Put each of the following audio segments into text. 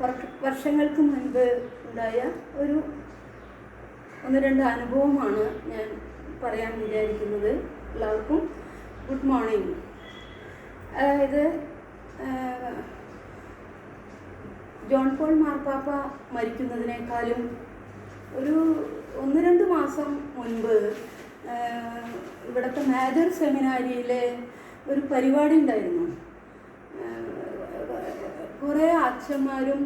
വർഷ- വർഷങ്ങൾക്ക് മുൻപ് ഉണ്ടായ ഒരു ഒന്ന് രണ്ട് അനുഭവമാണ് ഞാൻ പറയാൻ വിചാരിക്കുന്നത്. എല്ലാവർക്കും ഗുഡ് മോർണിംഗ്. അതായത് ജോൺ പോൾ മാർപ്പാപ്പ മരിക്കുന്നതിനേക്കാളും ഒരു ഒന്ന് രണ്ട് മാസം മുൻപ് ഇവിടുത്തെ മേജർ സെമിനാരിയിലെ ഒരു പരിപാടി ഉണ്ടായിരുന്നു. കുറേ അച്ഛന്മാരും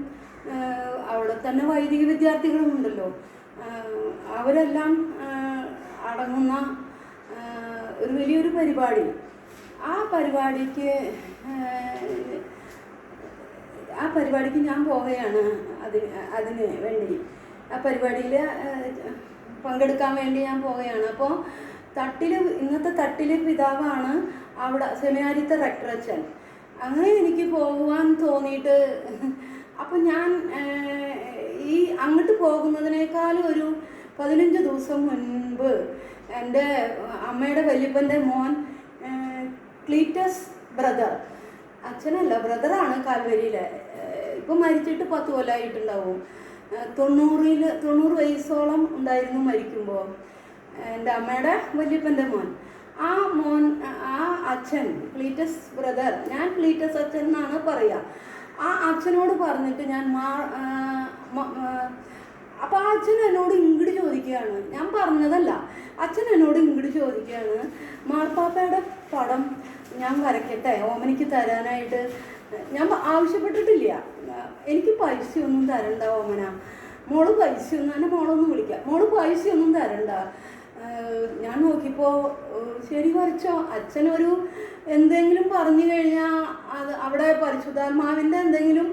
അവിടെ തന്നെ വൈദിക വിദ്യാർത്ഥികളും ഉണ്ടല്ലോ. അവരെല്ലാം അടങ്ങുന്ന ഒരു വലിയൊരു പരിപാടി. ആ പരിപാടിക്ക് ആ പരിപാടിക്ക് ഞാൻ പോവുകയാണ് അതിന് അതിന് വേണ്ടി. ആ പരിപാടിയിൽ പങ്കെടുക്കാൻ വേണ്ടി ഞാൻ പോവുകയാണ്. അപ്പോൾ തട്ടിൽ ഇന്നത്തെ തട്ടിലെ പിതാവാണ് അവിടെ സെമിനാരിത്തെ റെക്ടറച്ചൻ അങ്ങനെ എനിക്ക് പോകുവാൻ തോന്നിയിട്ട് അപ്പം ഞാൻ ഈ അങ്ങോട്ട് പോകുന്നതിനേക്കാളും ഒരു പതിനഞ്ച് ദിവസം മുൻപ് എന്റെ അമ്മയുടെ വലിയപ്പന്റെ മോൻ ക്ലീറ്റസ് ബ്രദർ അച്ഛനല്ല ബ്രദറാണ് കാൽവരിയിലെ. ഇപ്പം മരിച്ചിട്ട് പത്ത് കൊല്ലമായിട്ടുണ്ടാവും തൊണ്ണൂറിൽ തൊണ്ണൂറ് വയസ്സോളം ഉണ്ടായിരുന്നു മരിക്കുമ്പോൾ എന്റെ അമ്മയുടെ വലിയപ്പന്റെ മോൻ. ആ മോൻ ആ അച്ഛൻ പ്ലീറ്റസ് ബ്രദർ ഞാൻ പ്ലീറ്റസ് അച്ഛൻ എന്നാണ് പറയുക ആ അച്ഛനോട് പറഞ്ഞിട്ട് ഞാൻ മാ അപ്പോൾ ആ അച്ഛൻ എന്നോട് ഇങ്ങോട്ട് ചോദിക്കുകയാണ്. ഞാൻ പറഞ്ഞതല്ല. അച്ഛൻ എന്നോട് ഇങ്ങോട്ട് ചോദിക്കുകയാണ് മാർപ്പാപ്പയുടെ പടം ഞാൻ വരയ്ക്കട്ടെ? ഓമനിക്ക് തരാനായിട്ട്? ഞാൻ ആവശ്യപ്പെട്ടിട്ടില്ല. എനിക്ക് പൈസ ഒന്നും തരണ്ട ഓമന. മോൾ പൈസ ഒന്നും എന്നെ മോളൊന്നും വിളിക്കാം. മോൾ പൈസ ഒന്നും തരണ്ട. ഞാൻ നോക്കിയപ്പോൾ ശരി വരച്ചോ. അച്ഛനൊരു എന്തെങ്കിലും പറഞ്ഞു കഴിഞ്ഞാൽ അത് അവിടെ പരിശുദ്ധാത്മാവിന്റെ എന്തെങ്കിലും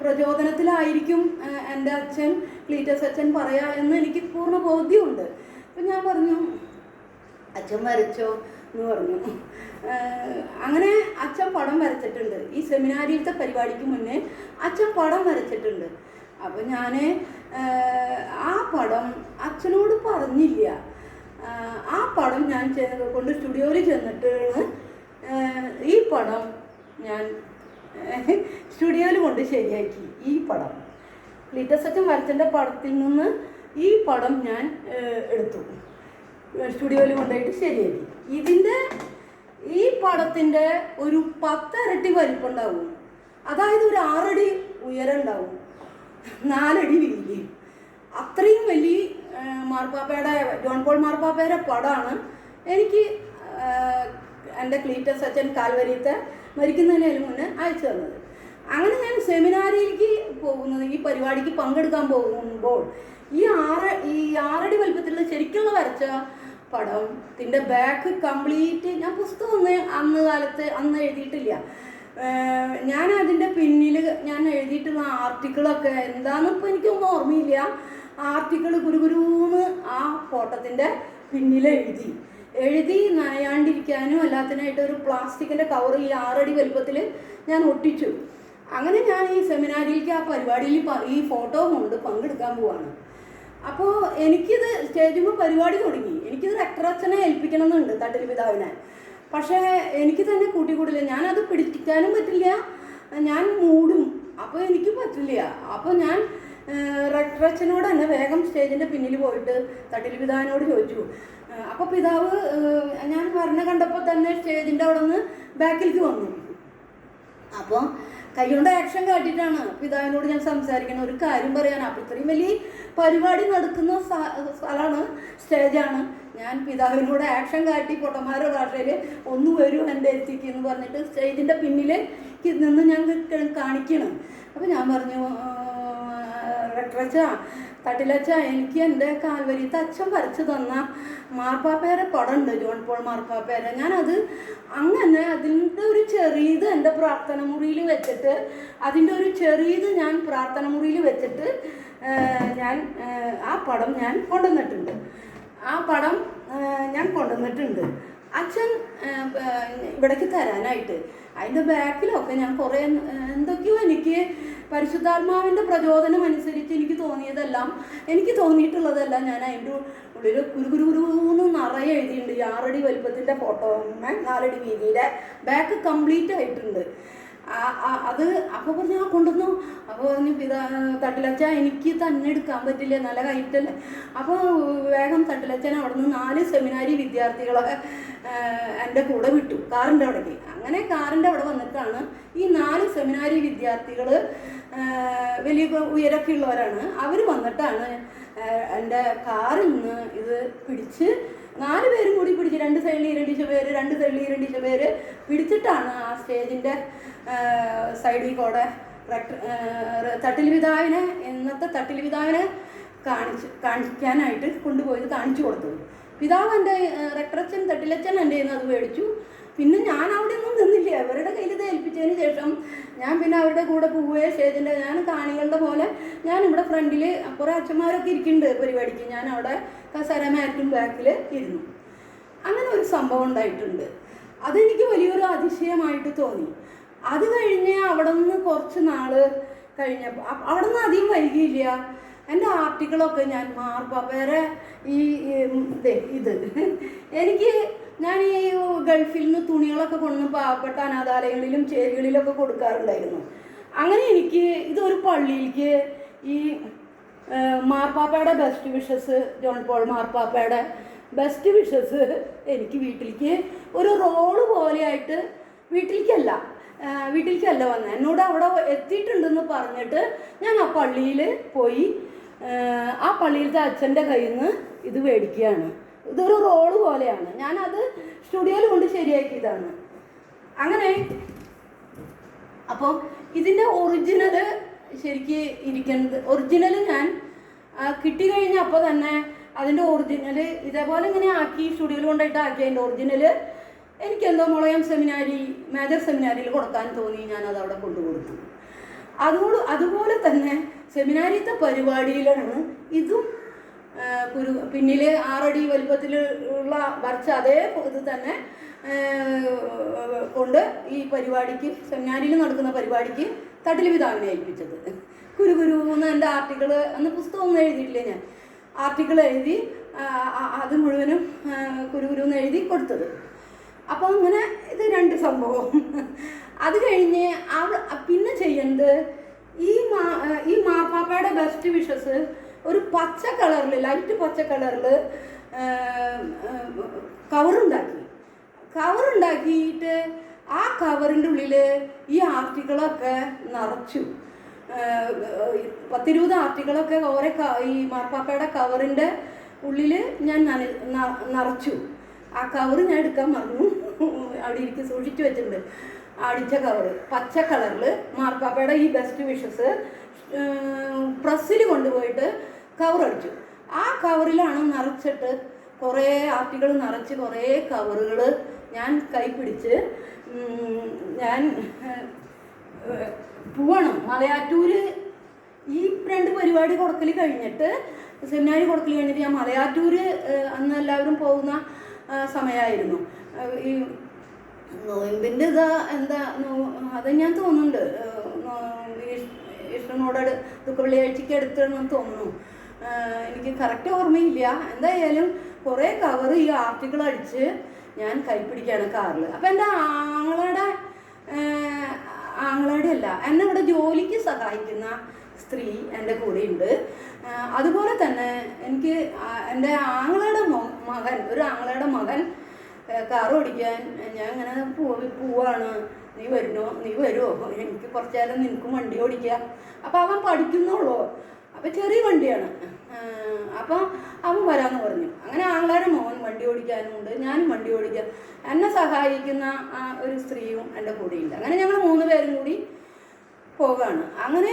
പ്രചോദനത്തിലായിരിക്കും എന്റെ അച്ഛൻ ക്ലീറ്റസ് അച്ഛൻ പറയാ എന്ന് എനിക്ക് പൂർണ ബോധ്യമുണ്ട്. അപ്പം ഞാൻ പറഞ്ഞു അച്ഛൻ വരച്ചോ എന്ന് പറഞ്ഞു. അങ്ങനെ അച്ഛൻ പടം വരച്ചിട്ടുണ്ട്. ഈ സെമിനാരിയിലത്തെ പരിപാടിക്ക് മുന്നേ അച്ഛൻ പടം വരച്ചിട്ടുണ്ട്. അപ്പോൾ ഞാൻ ആ പടം അച്ഛനോട് പറഞ്ഞില്ല. ആ പടം ഞാൻ കൊണ്ട് സ്റ്റുഡിയോയിൽ ചെന്നിട്ടാണ് ഈ പടം ഞാൻ സ്റ്റുഡിയോയിൽ കൊണ്ട് ശരിയാക്കി ഈ പടം. ലിറ്റസച്ചൻ വരച്ചന്റെ പടത്തിൽ നിന്ന് ഈ പടം ഞാൻ എടുത്തു. സ്റ്റുഡിയോയിൽ കൊണ്ടുപോയിട്ട് ശരിയാക്കി. ഇതിന്റെ ഈ പടത്തിന്റെ ഒരു പത്തരട്ടി വലിപ്പുണ്ടാവും. അതായത് ഒരു ആറടി ഉയരം ഉണ്ടാവും. നാലടി വീതി. അത്രയും വലിയ മാർപ്പാപ്പയുടെ ജോൺ പോൾ മാർപ്പാപ്പയുടെ പടമാണ്. എനിക്ക് എന്റെ ക്ലീറ്റസ് അച്ഛൻ കാൽവരിയത്തെ മരിക്കുന്നതിന് മുന്നേ അയച്ചു തന്നത്. അങ്ങനെ ഞാൻ സെമിനാരിയിലേക്ക് പോകുന്നത് ഈ പരിപാടിക്ക് പങ്കെടുക്കാൻ പോകുമ്പോൾ ഈ ആറ് ഈ ആറടി വലുപ്പത്തിലുള്ള ശരിക്കുള്ള വരച്ച പടം ഇതിന്റെ ബാക്ക് കംപ്ലീറ്റ് ഞാൻ പുസ്തകം അന്ന് കാലത്ത് അന്ന് എഴുതിയിട്ടില്ല. ഞാൻ അതിന്റെ പിന്നിൽ ഞാൻ എഴുതിയിട്ടുള്ള ആർട്ടിക്കിളൊക്കെ എന്താണെന്ന് ഇപ്പോൾ എനിക്കൊന്നും ഓർമ്മയില്ല. ആർട്ടിക്കിൾ ഗുരുഗുരുന്ന് ആ ഫോട്ടത്തിന്റെ പിന്നിൽ എഴുതി. എഴുതി നനയാണ്ടിരിക്കാനും എല്ലാത്തിനായിട്ട് ഒരു പ്ലാസ്റ്റിക്കിന്റെ കവർ ഈ ആറടി വലുപ്പത്തിൽ ഞാൻ ഒട്ടിച്ചു. അങ്ങനെ ഞാൻ ഈ സെമിനാരിയിലേക്ക് ആ പരിപാടിയിൽ ഈ ഫോട്ടോ കൊണ്ട് പങ്കെടുക്കാൻ പോവാണ്. അപ്പോൾ എനിക്കിത് സ്റ്റേജിൽ പരിപാടി തുടങ്ങി. എനിക്കിത് റെക്ടറച്ചനെ ഏൽപ്പിക്കണം എന്നുണ്ട് തട്ടിൽ പിതാവിനെ. പക്ഷേ എനിക്ക് തന്നെ കൂട്ടിക്കൂടില്ല. ഞാനത് പിടിക്കാനും പറ്റില്ല. ഞാൻ മൂടും. അപ്പോൾ എനിക്ക് പറ്റില്ല. അപ്പോൾ ഞാൻ റെക്ടറച്ചനോട് തന്നെ വേഗം സ്റ്റേജിന്റെ പിന്നിൽ പോയിട്ട് തട്ടിൽ പിതാവിനോട് ചോദിച്ചു. അപ്പോൾ പിതാവ് ഞാൻ പറഞ്ഞ കണ്ടപ്പോൾ തന്നെ സ്റ്റേജിന്റെ അവിടെ നിന്ന് ബാക്കിലേക്ക് വന്നു. അപ്പോൾ കൈകൊണ്ട് ആക്ഷൻ കാട്ടിയിട്ടാണ് പിതാവിനോട് ഞാൻ സംസാരിക്കണം ഒരു കാര്യം പറയാനാണ് അപ്പോൾ ഇത്രയും വലിയ പരിപാടി നടക്കുന്ന സ്ഥ- സ്ഥലമാണ് സ്റ്റേജാണ്. ഞാൻ പിതാവിനോട് ആക്ഷൻ കാട്ടി പൊട്ടന്മാരുടെ ഭാഷയിൽ ഒന്ന് വരൂ എന്റെ അടുത്തേക്ക് എന്ന് പറഞ്ഞിട്ട് സ്റ്റേജിന്റെ പിന്നിൽ നിന്ന് ഞാൻ കാണിക്കണം. അപ്പോൾ ഞാൻ പറഞ്ഞു റെക്ടറച്ച തട്ടിലച്ച എനിക്ക് എന്റെ കാൽവരി അച്ഛൻ വരച്ച് തന്ന മാർപ്പാപ്പേരെ പടമുണ്ട് ജോൺ പോൾ മാർപ്പാപ്പേരെ ഞാനത് അങ്ങനെ അതിന്റെ ഒരു ചെറിയത് എന്റെ പ്രാർത്ഥന മുറിയിൽ വെച്ചിട്ട് അതിന്റെ ഒരു ചെറിയത് ഞാൻ പ്രാർത്ഥന മുറിയിൽ വെച്ചിട്ട് ഞാൻ ആ പടം ഞാൻ കൊണ്ടുവന്നിട്ടുണ്ട്. ആ പടം ഞാൻ കൊണ്ടുവന്നിട്ടുണ്ട്. അച്ഛൻ ഇവിടേക്ക് തരാനായിട്ട്. അതിന്റെ ബാക്കിലൊക്കെ ഞാൻ കുറേ എന്തൊക്കെയോ എനിക്ക് പരിശുദ്ധാത്മാവിന്റെ പ്രചോദനം അനുസരിച്ച് എനിക്ക് തോന്നിയതെല്ലാം എനിക്ക് തോന്നിയിട്ടുള്ളതെല്ലാം ഞാൻ അതിന്റെ ഉള്ളിൽ കുരു കുരു കുരുന്ന് നിറയെ എഴുതിയിട്ടുണ്ട്. ആറടി വലുപ്പത്തിന്റെ ഫോട്ടോ നാലടി വീതിയുടെ ബാക്ക് കംപ്ലീറ്റ് ആയിട്ടുണ്ട്. അത് അപ്പോൾ പറഞ്ഞു ആ കൊണ്ടുവന്നു. അപ്പോൾ പറഞ്ഞു പിതാ തട്ടിലച്ച എനിക്ക് തന്നെ എടുക്കാൻ പറ്റില്ല നല്ല കയറ്റല്ലേ അപ്പോൾ വേഗം തട്ടിലച്ചൻ അവിടെ നിന്ന് നാല് സെമിനാരി വിദ്യാർത്ഥികളെ എന്റെ കൂടെ വിട്ടു കാറിന്റെ അവിടേക്ക്. അങ്ങനെ കാറിന്റെ അവിടെ വന്നിട്ടാണ് ഈ നാല് സെമിനാരി വിദ്യാർത്ഥികൾ വലിയ ഉയരൊക്കെ ഉള്ളവരാണ്. അവർ വന്നിട്ടാണ് എന്റെ കാറിൽ നിന്ന് ഇത് പിടിച്ച് നാല് പേരും കൂടി പിടിച്ച് രണ്ട് സൈഡിൽ ഇരണ്ടിച്ച പേര് രണ്ട് സൈഡിൽ ഇരണ്ടിച്ച പേര് പിടിച്ചിട്ടാണ് ആ സ്റ്റേജിന്റെ സൈഡിൽ കൂടെ തട്ടിൽ പിതാവിനെ ഇന്നത്തെ തട്ടിൽ പിതാവിനെ കാണിച്ച് കാണിക്കാനായിട്ട് കൊണ്ടുപോയത് കാണിച്ചു കൊടുത്തത് പിതാവ് എന്റെ റെക്ടറച്ചൻ തട്ടിലച്ചൻ എന്റെ അത് മേടിച്ചു. പിന്നെ ഞാൻ അവിടെ ഒന്നും നിന്നില്ല. അവരുടെ കയ്യിൽ ഇത് ഏൽപ്പിച്ചതിന് ശേഷം ഞാൻ പിന്നെ അവരുടെ കൂടെ പോവുകയെ സ്റ്റേജിന്റെ ഞാൻ കാണികളുടെ പോലെ ഞാൻ ഇവിടെ ഫ്രണ്ടിൽ കുറേ അച്ഛന്മാരൊക്കെ ഇരിക്കുന്നുണ്ട് പരിപാടിക്ക്. ഞാൻ അവിടെ കസേര മാറ്റും ബാക്കിൽ ഇരുന്നു. അങ്ങനെ ഒരു സംഭവം ഉണ്ടായിട്ടുണ്ട്. അതെനിക്ക് വലിയൊരു അതിശയമായിട്ട് തോന്നി. അത് കഴിഞ്ഞ് അവിടെ നിന്ന് കുറച്ച് നാൾ കഴിഞ്ഞപ്പോൾ അവിടെ നിന്ന് അധികം വൈകിയില്ല. എന്റെ ആർട്ടിക്കിളൊക്കെ ഞാൻ മാർപ്പാപ്പേരെ ഈ ഇത്. എനിക്ക് ഞാൻ ഈ ഗൾഫിൽ നിന്ന് തുണികളൊക്കെ കൊണ്ടുവന്ന് പാവപ്പെട്ട അനാഥാലയങ്ങളിലും ചേരികളിലൊക്കെ കൊടുക്കാറുണ്ടായിരുന്നു. അങ്ങനെ എനിക്ക് ഇതൊരു പള്ളിയിലേക്ക് ഈ മാർപ്പാപ്പയുടെ ബെസ്റ്റ് വിഷസ് ജോൺ പോൾ മാർപ്പാപ്പയുടെ ബെസ്റ്റ് വിഷസ് എനിക്ക് വീട്ടിലേക്ക് ഒരു റോൾ പോലെയായിട്ട് വീട്ടിലേക്കല്ല വീട്ടിലേക്കല്ല വന്നത് എന്നോട് അവിടെ എത്തിയിട്ടുണ്ടെന്ന് പറഞ്ഞിട്ട് ഞാൻ ആ പള്ളിയിൽ പോയി ആ പള്ളിയിലത്തെ അച്ഛന്റെ കയ്യിൽ നിന്ന് ഇത് മേടിക്കുകയാണ്. ഇതൊരു റോൾ പോലെയാണ്. ഞാനത് സ്റ്റുഡിയോയിൽ കൊണ്ട് ശരിയാക്കിയതാണ്. അങ്ങനെ അപ്പോൾ ഇതിന്റെ ഒറിജിനൽ ശരിക്ക് ഇരിക്കുന്നത് ഒറിജിനൽ ഞാൻ കിട്ടി കഴിഞ്ഞ അപ്പോൾ തന്നെ അതിന്റെ ഒറിജിനൽ ഇതേപോലെ ഇങ്ങനെ ആക്കി സ്റ്റുഡിയോയിൽ കൊണ്ടായിട്ട് ആക്കി അതിന്റെ ഒറിജിനൽ എനിക്കെന്തോ മുളയം സെമിനാരി മേജർ സെമിനാരിയിൽ കൊടുക്കാൻ തോന്നി ഞാൻ അത് അവിടെ കൊണ്ടുകൊടുത്തു. അതുകൊണ്ട് അതുപോലെ തന്നെ സെമിനാരിത്തെ പരിപാടിയിലാണ് ഇതും കുരു പിന്നിൽ ആറടി വലുപ്പത്തിലുള്ള വർച്ച അതേ ഇത് തന്നെ കൊണ്ട് ഈ പരിപാടിക്ക് സെമിനാരിയിൽ നടക്കുന്ന പരിപാടിക്ക് തട്ടിൽ പിതാവിനെ ഏൽപ്പിച്ചത്. കുരു കുരു എന്ന് എന്റെ ആർട്ടിക്കിൾ അന്ന് പുസ്തകമൊന്നും എഴുതിയിട്ടില്ല ഞാൻ. ആർട്ടിക്കിൾ എഴുതി അത് മുഴുവനും കുരു കുരു എന്ന് എഴുതി കൊടുത്തത്. അപ്പോൾ അങ്ങനെ ഇത് രണ്ട് സംഭവം. അത് കഴിഞ്ഞ് അവ പിന്നെ ചെയ്യേണ്ടത് ഈ മാ ഈ മാർപ്പാപ്പയുടെ ബെസ്റ്റ് വിഷസ് ഒരു പച്ച കളറിൽ ലൈറ്റ് പച്ച കളറിൽ കവറുണ്ടാക്കി. കവറുണ്ടാക്കിയിട്ട് ആ കവറിന്റെ ഉള്ളിൽ ഈ ആർട്ടിക്കിളൊക്കെ നിറച്ചു. പത്തിരുപത് ആർട്ടിക്കിളൊക്കെ ഓരോ ഈ മാർപ്പാപ്പയുടെ കവറിന്റെ ഉള്ളിൽ ഞാൻ നിറച്ചു. ആ കവറ് ഞാൻ എടുക്കാൻ മറന്നു. അവിടെ ഇരിക്ക് സൂക്ഷിച്ചു വെച്ചിട്ടുണ്ട്. അടിച്ച കവറ് പച്ച കളറിൽ മാർപ്പാപ്പയുടെ ഈ ബെസ്റ്റ് വിഷസ് പ്രസ്സിൽ കൊണ്ടുപോയിട്ട് കവർ അടിച്ചു. ആ കവറിലാണ് നിറച്ചിട്ട് കുറേ ആർട്ടികൾ നിറച്ച് കുറേ കവറുകൾ ഞാൻ കൈ പിടിച്ച് ഞാൻ പോവാണ്. മലയാറ്റൂര് ഈ രണ്ട് പരിപാടി കൊടുക്കൽ കഴിഞ്ഞിട്ട് സെമിനാരി കൊടുക്കൽ കഴിഞ്ഞിട്ട് ഞാൻ മലയാറ്റൂര് അന്ന് എല്ലാവരും പോകുന്ന സമയമായിരുന്നു. ഈ നോയമ്പിന്റെ ഇതാ എന്താ അത് ഞാൻ തോന്നുന്നുണ്ട്. ഈശ്വരനോട് ദുഃഖ വെള്ളിയാഴ്ചയ്ക്ക് അടുത്താണെന്ന് തോന്നുന്നു. എനിക്ക് കറക്റ്റ് ഓർമ്മയില്ല. എന്തായാലും കുറേ കവർ ഈ ആർട്ടിക്കിൾ അടിച്ച് ഞാൻ കൈപ്പിടിക്കുകയാണ് കാറിൽ അപ്പം എന്റെ ആങ്ങളുടെ ആങ്ങളുടെ അല്ല എന്നെ ഇവിടെ ജോലിക്ക് സഹായിക്കുന്ന സ്ത്രീ എന്റെ കൂടെയുണ്ട് അതുപോലെ തന്നെ എനിക്ക് എന്റെ ആങ്ങളുടെ മകൻ ഒരു ആങ്ങളുടെ മകൻ കാർ ഓടിക്കാൻ ഞാൻ ഇങ്ങനെ പോയി പോവാണ്. നീ വരുന്നോ? നീ വരുമോ എനിക്ക് കുറച്ചു നേരം നിനക്കും വണ്ടി ഓടിക്കുക അപ്പം അവൻ പഠിക്കുന്നുള്ളൂ അപ്പം ചെറിയ വണ്ടിയാണ്. അപ്പം അവൻ വരാമെന്ന് പറഞ്ഞു. അങ്ങനെ ആങ്ങളുടെ മോൻ വണ്ടി ഓടിക്കാനുമുണ്ട് ഞാനും വണ്ടി ഓടിക്കാം. എന്നെ സഹായിക്കുന്ന ആ ഒരു സ്ത്രീയും എന്റെ കൂടെയുണ്ട്. അങ്ങനെ ഞങ്ങൾ മൂന്ന് പേരും കൂടി പോകാണ്. അങ്ങനെ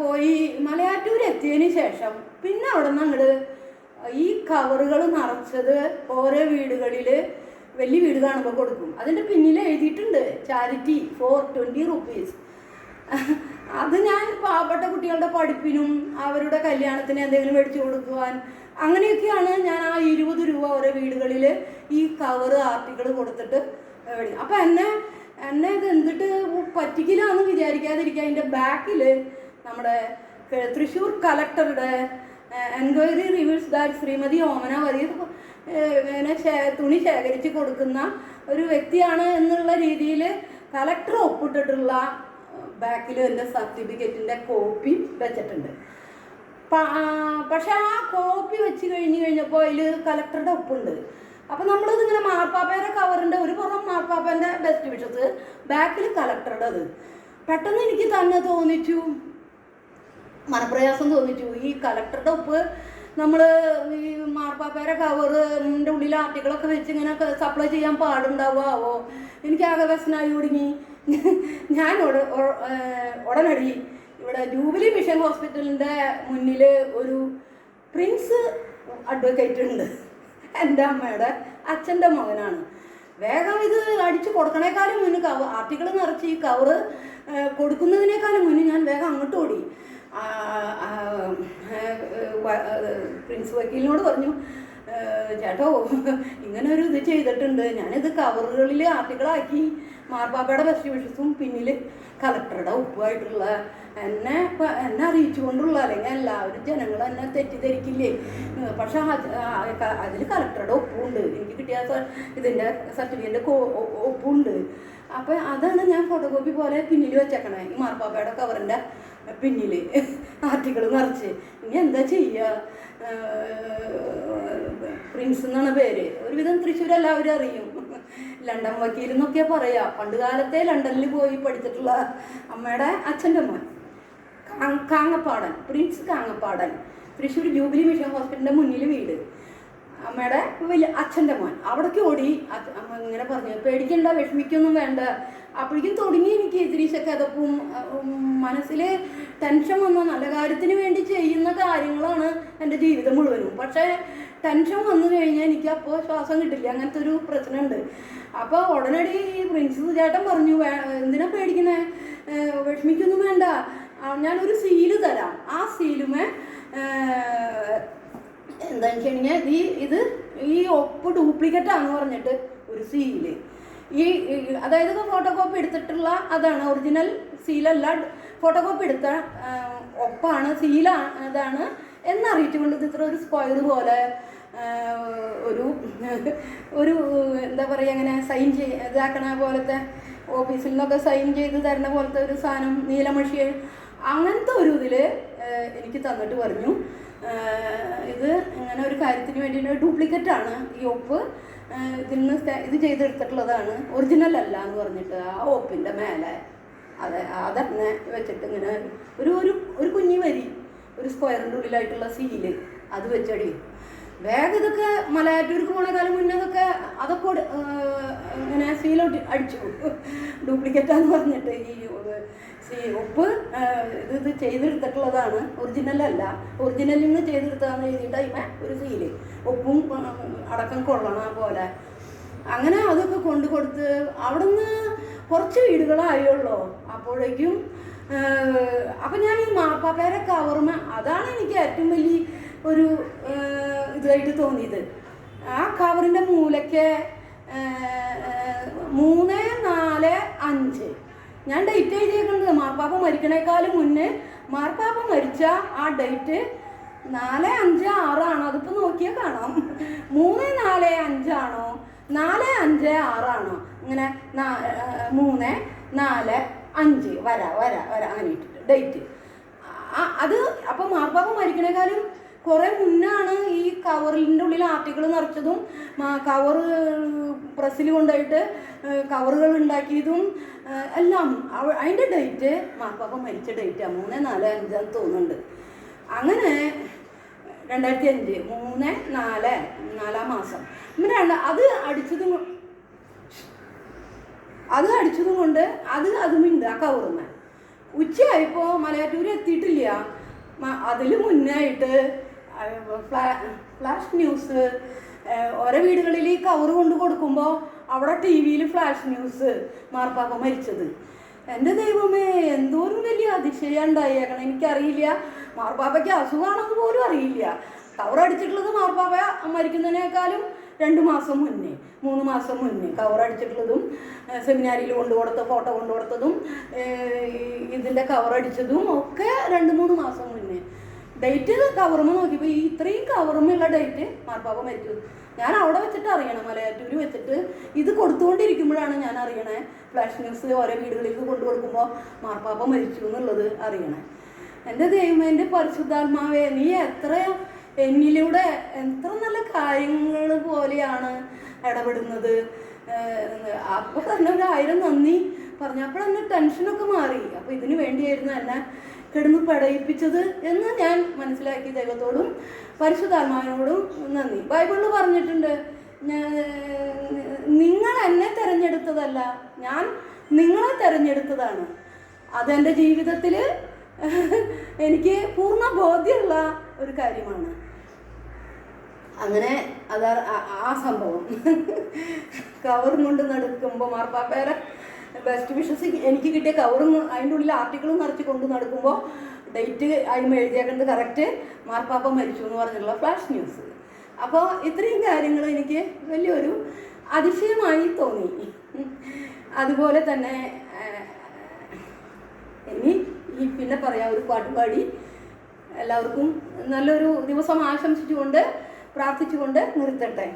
പോയി മലയാറ്റൂർ എത്തിയതിന് ശേഷം പിന്നെ അവിടെ നിന്ന് അങ്ങോട്ട് ഈ കവറുകൾ നിറച്ചത് ഓരോ വീടുകളിൽ വലിയ വീട് കാണുമ്പോൾ കൊടുക്കും. അതിന്റെ പിന്നിൽ എഴുതിയിട്ടുണ്ട് ചാരിറ്റി ഫോർ ട്വന്റി റുപ്പീസ് അത് ഞാൻ പാവപ്പെട്ട കുട്ടികളുടെ പഠിപ്പിനും അവരുടെ കല്യാണത്തിന് എന്തെങ്കിലും മേടിച്ചു കൊടുക്കുവാൻ അങ്ങനെയൊക്കെയാണ് ഞാൻ ആ ഇരുപത് രൂപ ഓരോ വീടുകളിൽ ഈ കവറ് ആർട്ടിക്കിൾ കൊടുത്തിട്ട് അപ്പം എന്നെ എന്നെ ഇത് എന്തിട്ട് പറ്റിക്കില്ലാന്ന് വിചാരിക്കാതിരിക്കുക അതിന്റെ ബാക്കിൽ നമ്മുടെ തൃശ്ശൂർ കലക്ടറുടെ enquiry reviews that Shrimati Omana വരി ഇങ്ങനെ തുണി ശേഖരിച്ച് കൊടുക്കുന്ന ഒരു വ്യക്തിയാണ് എന്നുള്ള രീതിയിൽ കലക്ടർ ഒപ്പിട്ടിട്ടുള്ള ബാക്കിൽ എന്റെ സർട്ടിഫിക്കറ്റിന്റെ കോപ്പി വെച്ചിട്ടുണ്ട്. പക്ഷെ ആ കോപ്പി വെച്ച് കഴിഞ്ഞ് കഴിഞ്ഞപ്പോൾ അതിൽ കലക്ടറുടെ ഒപ്പുണ്ട്. അപ്പം നമ്മളിത് ഇങ്ങനെ മാർപ്പാപ്പയുടെ കവറിന്റെ ഒരു പുറം മാർപ്പാപ്പന്റെ ബെസ്റ്റ് വിഷസ് ബാക്കിൽ കലക്ടറുടേത്. പെട്ടെന്ന് എനിക്ക് തന്നെ തോന്നിച്ചു. മനപ്രയാസം തോന്നിച്ചു. ഈ കലക്ടറുടെ ഒപ്പ് നമ്മൾ ഈ മാർപ്പാപ്പയുടെ കവറിന്റെ ഉള്ളിൽ ആർട്ടിക്കിളൊക്കെ വെച്ച് ഇങ്ങനെ സപ്ലൈ ചെയ്യാൻ പാടുണ്ടാവുമോ? എനിക്കാകെ വ്യസനായി ഒടുങ്ങി ഞാൻ ഉടനടി ഇവിടെ ജൂബിലി മിഷൻ ഹോസ്പിറ്റലിന്റെ മുന്നിൽ ഒരു പ്രിൻസ് അഡ്വക്കേറ്റ് ഉണ്ട്. എന്റെ അമ്മയുടെ അച്ഛന്റെ മകനാണ്. വേഗം ഇത് അടിച്ചു കൊടുക്കണേക്കാളും മുന്നേ കവ ആർട്ടിക്കിൾ നിറച്ച് ഈ കവറ് കൊടുക്കുന്നതിനേക്കാളും മുന്നേ ഞാൻ വേഗം അങ്ങോട്ട് ഓടി. പ്രിൻസ് വക്കീലിനോട് പറഞ്ഞു "ഏ, ചേട്ടോ ഇങ്ങനെ ഒരു ഇത് ചെയ്തിട്ടുണ്ട്. ഞാനിത് കവറുകളിൽ ആർട്ടിക്കിളാക്കി മാർപ്പാപ്പയുടെ ബെസ്റ്റ് വിഷസും പിന്നിൽ കലക്ടറുടെ ഒപ്പുമായിട്ടുള്ള എന്നെ എന്നെ അറിയിച്ചുകൊണ്ടുള്ള അല്ലെങ്കിൽ എല്ലാവരും ജനങ്ങൾ എന്നെ തെറ്റിദ്ധരിക്കില്ലേ? പക്ഷെ അതിൽ കലക്ടറുടെ ഒപ്പുണ്ട് എനിക്ക് കിട്ടിയ ഇതിന്റെ സർട്ടിഫിക്കറ്റിന്റെ ഒപ്പുണ്ട്. അപ്പം അതാണ് ഞാൻ ഫോട്ടോകോപ്പി പോലെ പിന്നിൽ വെച്ചേക്കണേ. ഈ മാർപ്പാപ്പയുടെ കവറിന്റെ പിന്നിൽ ആർട്ടിക്കിൾ നിറച്ച്. ഇനി എന്താ ചെയ്യുക പ്രിൻസ് എന്നാണ് പേര്. ഒരുവിധം തൃശ്ശൂർ എല്ലാവരും അറിയും. ലണ്ടൻ വക്കീൽ എന്നൊക്കെ പറയാം. പണ്ട് കാലത്തെ ലണ്ടനിൽ പോയി പഠിച്ചിട്ടുള്ള അമ്മയുടെ അച്ഛന്റെ മോൻ. Kangappadan. Prince Kangappadan. Thrissur Jubilee Mission ഹോസ്പിറ്റലിന്റെ മുന്നിൽ വീട്. അമ്മയുടെ വലിയ അച്ഛന്റെ മോൻ. അവിടേക്ക് ഓടി. അമ്മ ഇങ്ങനെ പറഞ്ഞു പേടിക്കണ്ട വിഷമിക്കൊന്നും വേണ്ട. അപ്പോഴേക്കും തുടങ്ങി എനിക്ക് ഇതിരീശൊക്കെ അതപ്പം മനസ്സിൽ ടെൻഷൻ വന്ന. നല്ല കാര്യത്തിന് വേണ്ടി ചെയ്യുന്ന കാര്യങ്ങളാണ് എന്റെ ജീവിതം മുഴുവനും. പക്ഷേ ടെൻഷൻ വന്നു കഴിഞ്ഞാൽ എനിക്ക് അപ്പോൾ ശ്വാസം കിട്ടില്ല. അങ്ങനത്തെ ഒരു പ്രശ്നമുണ്ട്. അപ്പോൾ ഉടനടി ഈ പ്രിൻസിപ്പൽ ചേട്ടൻ പറഞ്ഞു എന്തിനാ പേടിക്കണേ ഏഹ് വിഷമിക്കൊന്നും വേണ്ട. ഞാനൊരു സീൽ തരാം. ആ സീലുമേ എന്താണെന്ന് വെച്ച് കഴിഞ്ഞാൽ ഈ ഇത് ഈ ഒപ്പ് ഡ്യൂപ്ലിക്കേറ്റ് ആണെന്ന് പറഞ്ഞിട്ട് ഒരു സീൽ ഈ അതായത് ഫോട്ടോ കോപ്പി എടുത്തിട്ടുള്ള അതാണ് ഒറിജിനൽ സീലല്ല ഫോട്ടോ കോപ്പി എടുത്ത ഒപ്പാണ് സീലാണ് അതാണ് എന്നറിയിച്ചുകൊണ്ട് ഇത് ഇത്ര ഒരു സ്ക്വയർ പോലെ ഒരു ഒരു എന്താ പറയുക അങ്ങനെ സൈൻ ചെയ് ഇതാക്കണ പോലത്തെ ഓഫീസിൽ നിന്നൊക്കെ സൈൻ ചെയ്ത് തരുന്ന പോലത്തെ ഒരു സാധനം നീലമഷി അങ്ങനത്തെ ഒരു ഇതിൽ എനിക്ക് തന്നിട്ട് പറഞ്ഞു. ഇത് ഇങ്ങനെ ഒരു കാര്യത്തിന് വേണ്ടി ഡ്യൂപ്ലിക്കേറ്റ് ആണ് ഈ ഒപ്പ്. ഇതിൽ നിന്ന് ഇത് ചെയ്തെടുത്തിട്ടുള്ളതാണ്. ഒറിജിനൽ അല്ല എന്ന് പറഞ്ഞിട്ട് ആ ഓപ്പിന്റെ മേലെ. അതെ അതന്നെ വെച്ചിട്ട് ഇങ്ങനെ ഒരു ഒരു ഒരു കുഞ്ഞി വരി ഒരു സ്ക്വയറിന്റെ ഉള്ളിലായിട്ടുള്ള സീൽ അത് വെച്ചടി. വേഗം ഇതൊക്കെ മലയാറ്റൂർക്ക് പോണ കാലം മുന്നേ അതൊക്കെ ഇങ്ങനെ സീലോട്ട് അടിച്ചു. ഡ്യൂപ്ലിക്കേറ്റാന്ന് പറഞ്ഞിട്ട് ഈ സീ ഏഹ് ഇത് ഇത് ചെയ്തെടുത്തിട്ടുള്ളതാണ്. ഒറിജിനൽ അല്ല. ഒറിജിനലിൽ നിന്ന് ചെയ്തെടുത്തതാന്ന് എഴുതിയിട്ട് അതിമേ ഒരു സീൽ ഏഹ് അടക്കം കൊള്ളണ പോലെ. അങ്ങനെ അതൊക്കെ കൊണ്ടു കൊടുത്ത് അവിടുന്ന് കുറച്ച് വീടുകളായുള്ളൂ. അപ്പോഴേക്കും അപ്പം ഞാൻ ഈ മാപ്പാപ്പേരെ കവർമ അതാണ് എനിക്ക് ഏറ്റവും വലിയ ഒരു ഇതായിട്ട് തോന്നിയത്. ആ കവറിന്റെ മൂലയ്ക്ക് മൂന്ന് നാല് അഞ്ച്. ഞാൻ ഡേറ്റ് എഴുതിയേക്കുന്നത് മാർപ്പാപ്പ മരിക്കണേക്കാളും മുന്നേ മാർപ്പാപ്പ മരിച്ച ആ ഡേറ്റ് നാല് അഞ്ച് ആറാണോ? അതിപ്പോൾ നോക്കിയാൽ കാണാം. മൂന്ന് നാല് അഞ്ചാണോ? നാല് അഞ്ച് ആറാണോ? ഇങ്ങനെ മൂന്ന് നാല് അഞ്ച്. വരാ വരാ വരാ. അങ്ങനെ ഡേറ്റ്. അത് അപ്പം മാർപ്പാപ്പ മരിക്കണേക്കാളും കുറേ മുന്നാണ് ഈ കവറിന്റെ ഉള്ളിൽ ആർട്ടിക്കിൾ നിറച്ചതും കവർ പ്രസ്സിൽ കൊണ്ടായിട്ട് കവറുകൾ ഉണ്ടാക്കിയതും എല്ലാം. അതിന്റെ ഡേറ്റ് മാർപ്പാപ്പ മരിച്ച ഡേറ്റാണ് മൂന്ന് നാല് അഞ്ചാന്ന് തോന്നുന്നുണ്ട്. അങ്ങനെ രണ്ടായിരത്തി അഞ്ച് മൂന്ന് നാല് നാലാം മാസം. പിന്നെ അത് അടിച്ചതും അത് അടിച്ചതും കൊണ്ട് അത് അതുമുണ്ട് ആ കവറുമ്മ. ഉച്ചയായപ്പോൾ മലയാറ്റൂർ എത്തിയിട്ടില്ല. അതിൽ മുന്നായിട്ട് ഫ്ലാഷ് ന്യൂസ്. ഓരോ വീടുകളിൽ കവർ കൊണ്ട് കൊടുക്കുമ്പോൾ അവിടെ ടി വിയിൽ ഫ്ലാഷ് ന്യൂസ് മാർപ്പാപ്പ മരിച്ചത്. എന്റെ ദൈവമേ എന്തോരം വലിയ അതിശയം ഉണ്ടായേക്കണം എനിക്കറിയില്ല. മാർപ്പാപ്പയ്ക്ക് അസുഖമാണെന്ന് പോലും അറിയില്ല. കവർ അടിച്ചിട്ടുള്ളത് മാർപ്പാപ്പ മരിക്കുന്നതിനേക്കാളും രണ്ട് മാസം മുന്നേ മൂന്ന് മാസം മുന്നേ സെമിനാരിൽ സെമിനാരിയിൽ കൊണ്ടു കൊടുത്ത ഫോട്ടോ കൊണ്ടുകൊടുത്തതും ഇതിന്റെ കവർ അടിച്ചതും ഒക്കെ രണ്ട് മൂന്ന് മാസം മുന്നേ. ഡേറ്റ് കവർമ നോക്കിയപ്പോൾ ഈ ഇത്രയും കവറുമുള്ള ഡേറ്റ് മാർപ്പാപ്പ മരിച്ചു. ഞാൻ അവിടെ വെച്ചിട്ട് അറിയണം മലയാറ്റൂർ വെച്ചിട്ട്. ഇത് കൊടുത്തുകൊണ്ടിരിക്കുമ്പോഴാണ് ഞാൻ അറിയണേ. ഫ്ലാഷ് ന്യൂസ് ഓരോ വീടുകളിലേക്ക് കൊണ്ടു കൊടുക്കുമ്പോൾ മാർപ്പാപ്പ മരിച്ചു എന്നുള്ളത് അറിയണേ. എന്റെ ദൈവം എന്റെ പരിശുദ്ധാത്മാവേ നീ എത്ര എന്നിലൂടെ എത്ര നല്ല കാര്യങ്ങൾ പോലെയാണ് ഇടപെടുന്നത്. അപ്പോൾ തന്നെ ഒരു ആയിരം നന്ദി. പറഞ്ഞപ്പോൾ തന്നെ ടെൻഷനൊക്കെ മാറി. അപ്പോൾ ഇതിനു വേണ്ടിയായിരുന്നു എന്നെ കിടന്ന് പടയിപ്പിച്ചത് എന്ന് ഞാൻ മനസ്സിലാക്കി ദൈവത്തോടും പരിശുദ്ധാത്മാവിനോടും നന്ദി. ബൈബിളിൽ പറഞ്ഞിട്ടുണ്ട് നിങ്ങൾ എന്നെ തിരഞ്ഞെടുത്തതല്ല ഞാൻ നിങ്ങളെ തിരഞ്ഞെടുത്തതാണ്. അതെന്റെ ജീവിതത്തിൽ എനിക്ക് പൂർണ ബോധ്യമുള്ള ഒരു കാര്യമാണ്. അങ്ങനെ അതാ ആ- സംഭവം. കവർന്നുകൊണ്ട് കൊണ്ട് നടക്കുമ്പോൾ മാർപ്പാപ്പേരെ ബെസ്റ്റ് വിഷസ് എനിക്ക് കിട്ടിയ കവറും അതിന്റെ ഉള്ളിൽ ആർട്ടിക്കിളും നിറച്ച് കൊണ്ട് നടക്കുമ്പോൾ ഡേറ്റ് അതിന് എഴുതിയേക്കുന്നത് കറക്റ്റ് മാർപ്പാപ്പ മരിച്ചു എന്ന് പറഞ്ഞിട്ടുള്ള ഫ്ലാഷ് ന്യൂസ് അപ്പോൾ ഇത്രയും കാര്യങ്ങൾ എനിക്ക് വലിയൊരു അതിശയമായി തോന്നി. അതുപോലെ തന്നെ ഇനി ഈ പിന്നെ പറയാം ഒരു പാട്ട് പാടി എല്ലാവർക്കും നല്ലൊരു ദിവസം ആശംസിച്ചുകൊണ്ട് പ്രാർത്ഥിച്ചുകൊണ്ട് നിർത്തട്ടെ.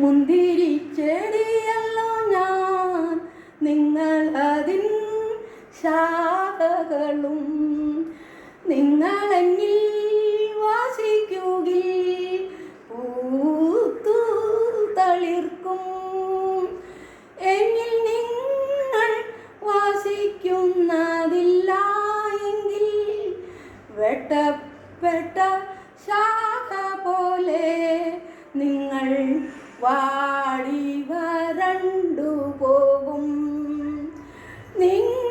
മുന്തിരി ചെടിയല്ലോ ഞാൻ. നിങ്ങൾ അതിൻ ശാഖകളും നിങ്ങൾ എന്നിൽ വാസിക്കുകിൽ പൂത്തു തളിർക്കും. എന്നിൽ നിങ്ങൾ വാസിക്കുന്നതില്ല എങ്കിൽ വെട്ടപ്പെട്ട ശാഖ പോലെ നിങ്ങൾ വാടി വരണ്ടു പോകും. നിങ്ങളെന്നിൽ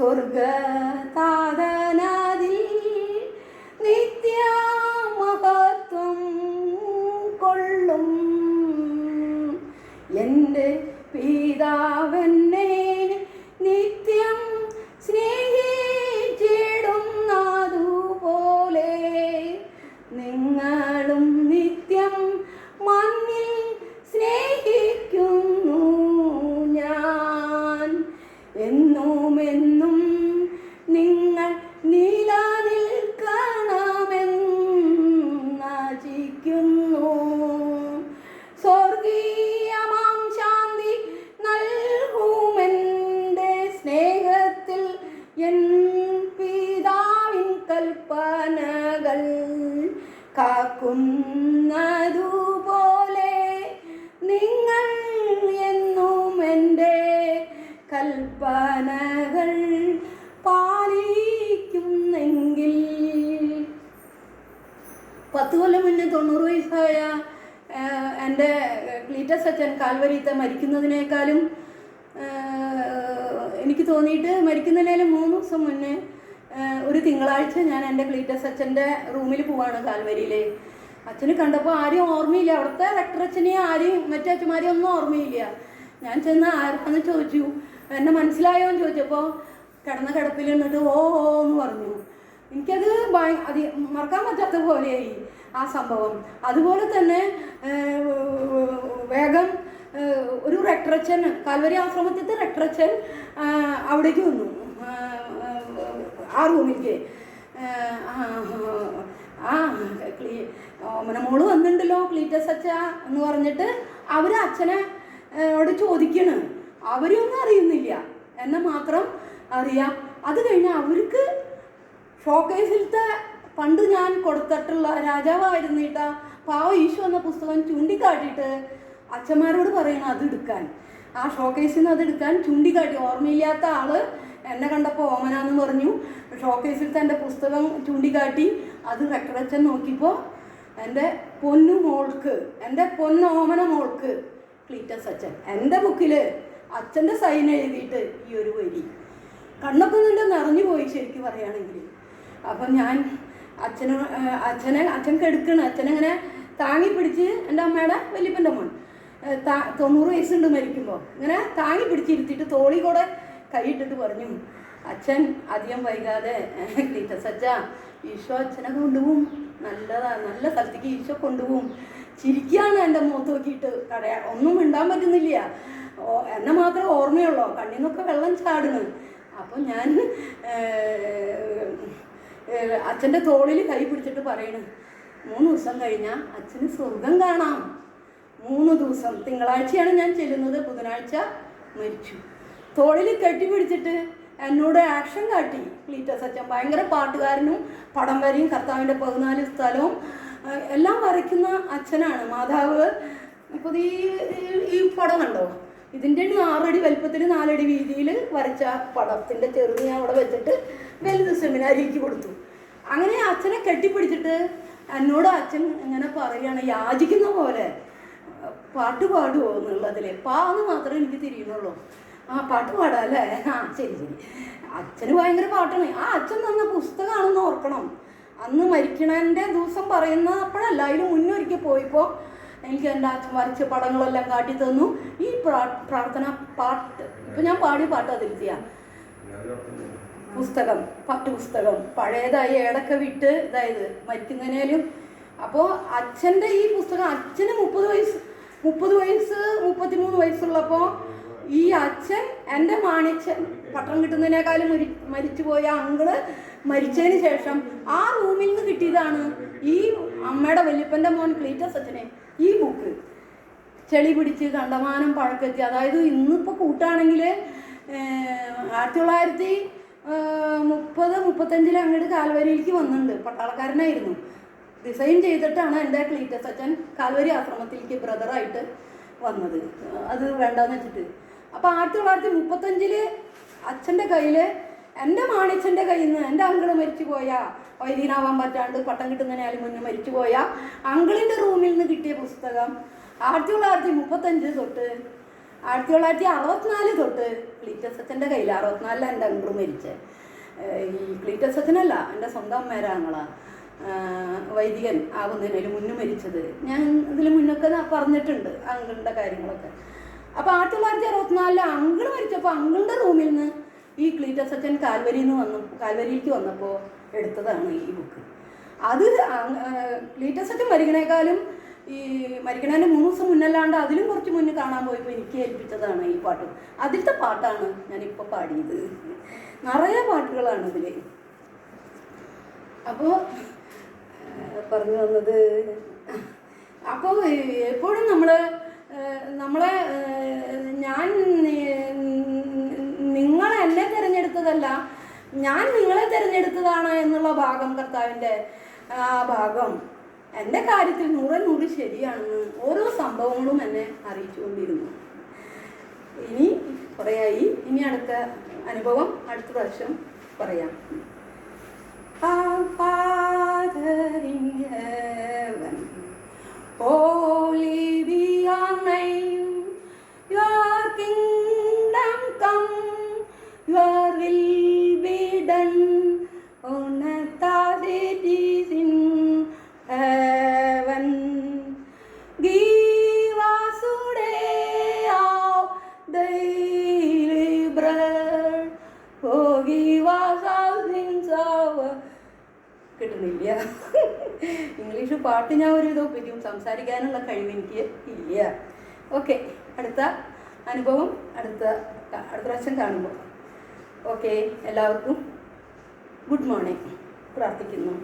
സ്വർഗതാതനതിൽ അച്ഛൻ കാൽവരിത്തെ മരിക്കുന്നതിനേക്കാളും എനിക്ക് തോന്നിയിട്ട് മരിക്കുന്നതിനേലും മൂന്ന് ദിവസം മുന്നേ ഒരു തിങ്കളാഴ്ച ഞാൻ എന്റെ ക്ലീറ്റസ് അച്ഛന്റെ റൂമിൽ പോവാണ് കാൽവരിയിൽ. അച്ഛന് കണ്ടപ്പോൾ ആരും ഓർമ്മയില്ല. അവിടുത്തെ റെക്ടർ അച്ഛനെയും ആരെയും മറ്റേ അച്ഛന്മാരെയും ഒന്നും ഓർമ്മയില്ല. ഞാൻ ചെന്ന് ആർക്കെന്ന് ചോദിച്ചു. എന്നെ മനസ്സിലായോ എന്ന് ചോദിച്ചപ്പോൾ കിടന്ന കിടപ്പിൽ നിന്നിട്ട് ഓ ഓ എന്ന് പറഞ്ഞു. എനിക്കത് ഭയ അത് മറക്കാൻ പറ്റാത്ത പോലെയായി ആ സംഭവം. അതുപോലെ തന്നെ വേഗം ഒരു റെക്ടറച്ചൻ കാൽവരി ആശ്രമത്തിലത്തെ റെക്ടറച്ചൻ ആഹ്, അവിടേക്ക് വന്നു. ആ റൂമിലേക്ക്. ആ, ക്ലീ ഓമനമോൾ വന്നിട്ടുണ്ടല്ലോ ക്ലീറ്റസ് അച്ഛ എന്ന് പറഞ്ഞിട്ട് അവർ അച്ഛനെ അവിടെ ചോദിക്കണ്. അവരൊന്നും അറിയുന്നില്ല. എന്നെ മാത്രം അറിയാം. അത് കഴിഞ്ഞ് അവർക്ക് ഷോക്കേസിലത്തെ പണ്ട് ഞാൻ കൊടുത്തിട്ടുള്ള രാജാവായിരുന്നിട്ട പാവ ഈശോ എന്ന പുസ്തകം ചൂണ്ടിക്കാട്ടിയിട്ട് അച്ഛന്മാരോട് പറയണം അത് എടുക്കാൻ. ആ ഷോക്കേസിൽ നിന്ന് അത് എടുക്കാൻ ചൂണ്ടിക്കാട്ടി ഓർമ്മയില്ലാത്ത ആൾ എന്നെ കണ്ടപ്പോൾ ഓമനാന്ന് പറഞ്ഞു. ഷോക്കേസിൽ തന്റെ പുസ്തകം ചൂണ്ടിക്കാട്ടി അത് റെക്കറച്ചൻ നോക്കിയപ്പോൾ എന്റെ പൊന്നു മോൾക്ക് എന്റെ പൊന്ന ഓമന മോൾക്ക് ക്ലീറ്റസ് അച്ഛൻ. എന്റെ ബുക്കിൽ അച്ഛന്റെ സൈൻ എഴുതിയിട്ട് ഈ ഒരു വരി. കണ്ണൊക്കെ നിന്റെ നിറഞ്ഞു പോയി ശരിക്കും പറയുകയാണെങ്കിൽ അപ്പം ഞാൻ അച്ഛന് അച്ഛനെ അച്ഛൻ കെടുക്കണം. അച്ഛനങ്ങനെ താങ്ങി പിടിച്ച് എന്റെ അമ്മയുടെ വലിയപ്പന്റെ മോൻ. തൊണ്ണൂറ് വയസ്സുണ്ട് മരിക്കുമ്പോൾ ഇങ്ങനെ താങ്ങി പിടിച്ചിരുത്തിയിട്ട് തോളി കൂടെ കൈയിട്ടിട്ട് പറഞ്ഞു അച്ഛൻ അധികം വൈകാതെ അച്ഛ ഈശോ അച്ഛനെ കൊണ്ടുപോകും. നല്ലതാണ് നല്ല സ്ഥലത്തേക്ക് ഈശോ കൊണ്ടുപോകും. ചിരിക്കുകയാണ് എന്റെ മുഖത്ത് നോക്കിയിട്ട് കടയാ. ഒന്നും മിണ്ടാൻ പറ്റുന്നില്ല. എന്നെ മാത്രമേ ഓർമ്മയുള്ളൂ. കണ്ണിൽ നിന്നൊക്കെ വെള്ളം ചാടുന്നു. അപ്പം ഞാൻ അച്ഛന്റെ തോളിൽ കൈ പിടിച്ചിട്ട് പറയണു മൂന്ന് ദിവസം കഴിഞ്ഞാൽ അച്ഛന് സ്വർഗം കാണാം. മൂന്ന് ദിവസം തിങ്കളാഴ്ചയാണ് ഞാൻ ചെല്ലുന്നത്. ബുധനാഴ്ച മരിച്ചു. തോളിൽ കെട്ടിപ്പിടിച്ചിട്ട് എന്നോട് ആക്ഷൻ കാട്ടി. ക്ലീറ്റ അച്ഛൻ ഭയങ്കര പാട്ടുകാരനും പടം വരയും കർത്താവിന്റെ പതിനാല് സ്ഥലവും എല്ലാം വരയ്ക്കുന്ന അച്ഛനാണ്. മാതാവ് ഇപ്പോൾ ഈ- ഈ പടം കണ്ടോ? ഇതിന്റെ ആറടി വലുപ്പത്തിൽ നാലടി വീതിയിൽ വരച്ച പടത്തിന്റെ ചെറുത് ഞാൻ അവിടെ വെച്ചിട്ട് വലുത് സെമിനാരിക്ക് കൊടുത്തു. അങ്ങനെ അച്ഛനെ കെട്ടിപ്പിടിച്ചിട്ട് എന്നോട് അച്ഛൻ ഇങ്ങനെ പറയുകയാണ് യാചിക്കുന്ന പോലെ. പാട്ട് പാടുമോ എന്നുള്ളതിൽ പാ എന്ന് മാത്രമേ എനിക്ക് തിരിയുന്നുള്ളൂ. ആ പാട്ട് പാടാം അല്ലേ ആ ശരി ശരി. അച്ഛന് ഭയങ്കര പാട്ടാണ്. ആ അച്ഛൻ തന്ന പുസ്തകമാണെന്ന് ഓർക്കണം. അന്ന് മരിക്കണതിന്റെ ദിവസം പറയുന്ന അപ്പോഴല്ല അതിന് മുന്നൊരിക്കൽ പോയപ്പോൾ എനിക്ക് എന്റെ അച്ഛൻ വരച്ച പടങ്ങളെല്ലാം കാട്ടി തന്നു. ഈ പ്രാ- പ്രാർത്ഥന പാട്ട് ഇപ്പം ഞാൻ പാടിയ പാട്ട് അതിരുത്തിയ. പുസ്തകം പാട്ടുപുസ്തകം പഴയതായി ഏടൊക്കെ വിട്ട് ഇതായത് മരിക്കുന്നതിനേലും. അപ്പോൾ അച്ഛന്റെ ഈ പുസ്തകം അച്ഛന് മുപ്പത് വയസ്സ് മുപ്പത് വയസ്സ് മുപ്പത്തിമൂന്ന് വയസ്സുള്ളപ്പോൾ ഈ അച്ഛൻ എന്റെ മാണിച്ചൻ പട്ടം കിട്ടുന്നതിനേക്കാളും മരി മരിച്ചുപോയ അങ്കിൾ മരിച്ചതിന് ശേഷം ആ റൂമിൽ നിന്ന് കിട്ടിയതാണ് ഈ അമ്മയുടെ വല്യപ്പന്റെ മോൻ ക്ലീറ്റസ് അച്ഛനെ ഈ ബുക്ക്. ചെളി പിടിച്ച് കണ്ടമാനം പഴക്കെത്തി അതായത് ഇന്നിപ്പോൾ കൂട്ടാണെങ്കിൽ ആയിരത്തി തൊള്ളായിരത്തി മുപ്പത് മുപ്പത്തഞ്ചിൽ അങ്ങോട്ട് കാൽവരിയിലേക്ക് വന്നിട്ടുണ്ട്. പട്ടാളക്കാരനായിരുന്നു. ഡിസൈൻ ചെയ്തിട്ടാണ് എന്റെ ക്ലീറ്റസ് അച്ഛൻ കാൽവരി ആശ്രമത്തിലേക്ക് ബ്രദറായിട്ട് വന്നത്. അത് വേണ്ടെന്ന് വെച്ചിട്ട്. അപ്പോൾ ആയിരത്തി തൊള്ളായിരത്തി മുപ്പത്തഞ്ചിൽ അച്ഛന്റെ കയ്യിൽ എന്റെ മാണിച്ചന്റെ കയ്യിൽ നിന്ന് എന്റെ അങ്കിൾ മരിച്ചു പോയ വൈദ്യനാവാൻ പറ്റാണ്ട് പട്ടം കിട്ടുന്നതിനാലും മുന്നേ മരിച്ചു പോയ അങ്കിളിന്റെ റൂമിൽ നിന്ന് കിട്ടിയ പുസ്തകം ആയിരത്തി തൊള്ളായിരത്തി മുപ്പത്തഞ്ച് തൊട്ട് ആയിരത്തി തൊള്ളായിരത്തി അറുപത്തിനാല് തൊട്ട് ക്ലീറ്റസ് അച്ഛന്റെ കയ്യിൽ. അറുപത്തിനാലിൽ എന്റെ അങ്കിൾ മരിച്ചത്. ഈ ക്ലീറ്റസ് അച്ഛനല്ല എന്റെ സ്വന്തം അമ്മേരാങ്ങളാ വൈദികൻ ആവുന്നതിന് മുന്നു മരിച്ചത്. ഞാൻ ഇതിൽ മുന്നൊക്കെ പറഞ്ഞിട്ടുണ്ട് അങ്കിളിന്റെ കാര്യങ്ങളൊക്കെ. അപ്പോൾ ആയിരത്തി തൊള്ളായിരത്തി അറുപത്തിനാലിൽ അങ്കിൾ മരിച്ചപ്പോൾ അങ്കിളിന്റെ റൂമിൽ നിന്ന് ഈ ക്ലീറ്റസ് അച്ഛൻ കാൽവരിയിൽ നിന്ന് വന്നു കാൽവരിയിലേക്ക് വന്നപ്പോൾ എടുത്തതാണ് ഈ ബുക്ക് അത് ക്ലീറ്റസ് അച്ഛൻ മരിക്കണേക്കാളും ഈ മരിക്കണേന്റെ മൂന്ന് ദിവസം മുന്നല്ലാണ്ട് അതിലും കുറച്ച് മുന്നേ കാണാൻ പോയപ്പോൾ എനിക്ക് ഏൽപ്പിച്ചതാണ് ഈ പാട്ട്. അതിലത്തെ പാട്ടാണ് ഞാനിപ്പോൾ പാടിയത്. നിറയെ പാട്ടുകളാണ് ഇതിൽ അപ്പോൾ പറഞ്ഞു തന്നത്. അപ്പോൾ എപ്പോഴും നമ്മൾ നമ്മളെ ഞാൻ നിങ്ങൾ എന്നെ തിരഞ്ഞെടുത്തതല്ല ഞാൻ നിങ്ങളെ തിരഞ്ഞെടുത്തതാണ് എന്നുള്ള ഭാഗം കർത്താവിന്റെ ആ ഭാഗം. എന്റെ കാര്യത്തിൽ നൂറ് നൂറ് ശരിയാണെന്ന് ഓരോ സംഭവങ്ങളും എന്നെ അറിയിച്ചുകൊണ്ടിരുന്നു. ഇനി കുറേയായി. ഇനി അടുത്ത അനുഭവം അടുത്ത പ്രാവശ്യം പറയാം. Our Father in heaven, അനുഭവം അടുത്ത അടുത്ത പ്രാവശ്യം കാണുമ്പോൾ. ഓക്കെ എല്ലാവർക്കും ഗുഡ് മോർണിംഗ് പ്രാർത്ഥിക്കുന്നു.